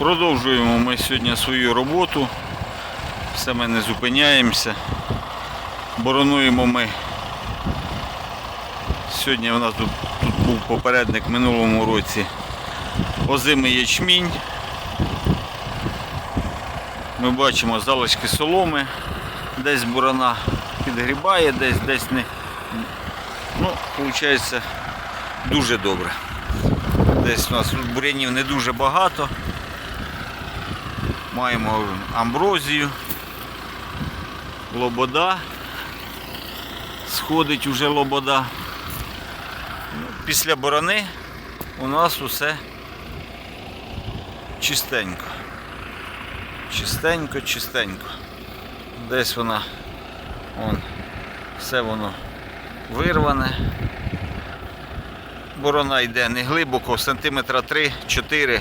Продовжуємо ми сьогодні свою роботу. Все ми не зупиняємося. Боронуємо ми. Сьогодні у нас тут, тут був попередник в минулому році озимий ячмінь. Ми бачимо залишки соломи, десь бурана підгрібає, десь десь не. Ну, виходить, дуже добре. Десь у нас бурянів не дуже багато. Маємо амброзію, лобода. Сходить уже лобода. Ну, Після борони у нас усе чистенько. Чистенько, чистенько. Десь вона, вон, все воно вирване. Борона йде не глибоко, сантиметра 3-4.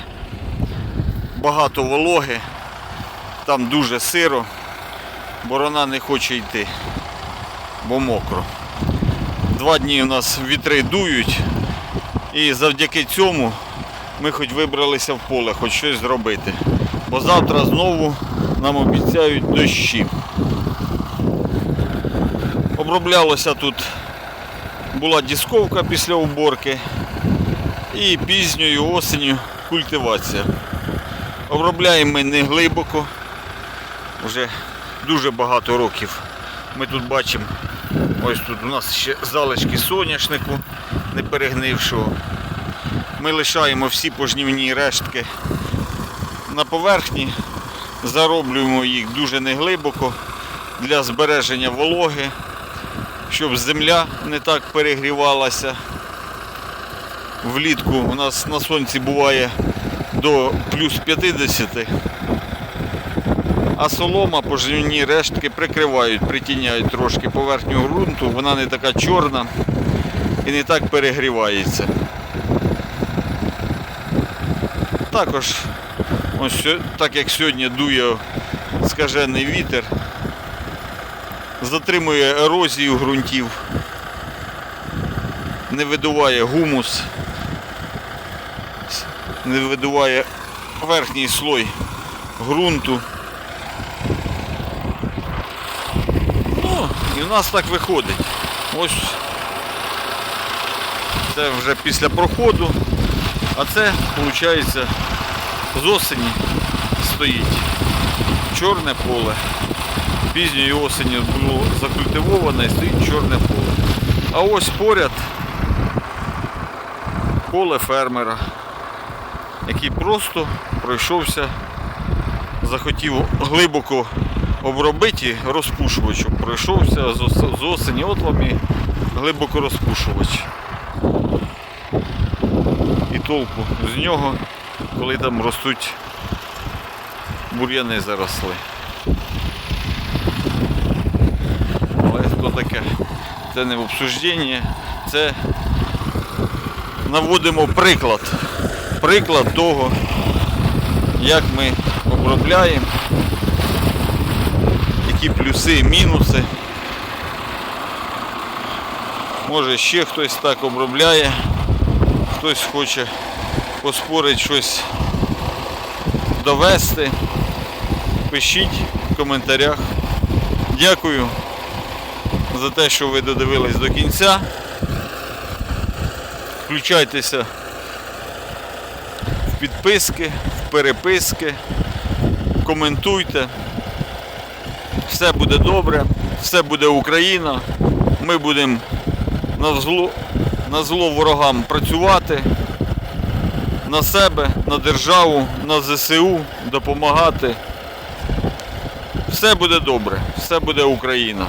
Багато вологи, там дуже сиро. Борона не хоче йти, бо мокро. Два дні у нас вітри дують, і завдяки цьому ми хоч вибралися в поле, хоч щось зробити. Бо завтра знову нам обіцяють дощі. Оброблялося тут, була дісковка після уборки і пізньою осенню культивація. Обробляємо ми не глибоко, вже дуже багато років. Ми тут бачимо, ось тут у нас ще залишки соняшнику не перегнившого. Ми лишаємо всі пожнівні рештки на поверхні, зароблюємо їх дуже неглибоко для збереження вологи, щоб земля не так перегрівалася. Влітку у нас на сонці буває до плюс 50, а солома, поживні рештки прикривають, притіняють трошки поверхню ґрунту, вона не така чорна і не так перегрівається. Також, ось, так як сьогодні дує скажений вітер, затримує ерозію ґрунтів, не видуває гумус, не видуває верхній слой ґрунту. Ну, і в нас так виходить. Ось це вже після проходу, а це виходить з осені стоїть чорне поле. Пізньої осені було закультивоване і стоїть чорне поле. А ось поряд поле фермера, який просто пройшовся, захотів глибоко обробити розпушувачем. Пройшовся з осені, от вам і глибоко розпушувач. І толку з нього, коли там ростуть бур'яни заросли. Але то таке, це не в обсужденні, це наводимо приклад. Приклад того, як ми обробляємо, які плюси, мінуси. Може ще хтось так обробляє, хтось хоче поспорити щось довести. Пишіть в коментарях. Дякую за те, що ви додивились до кінця. Включайтеся в підписки, в переписки, коментуйте. Все буде добре, все буде Україна. Ми будемо на зло, на зло ворогам працювати, на себе, на державу, на ЗСУ допомагати. Все буде добре, все буде Україна.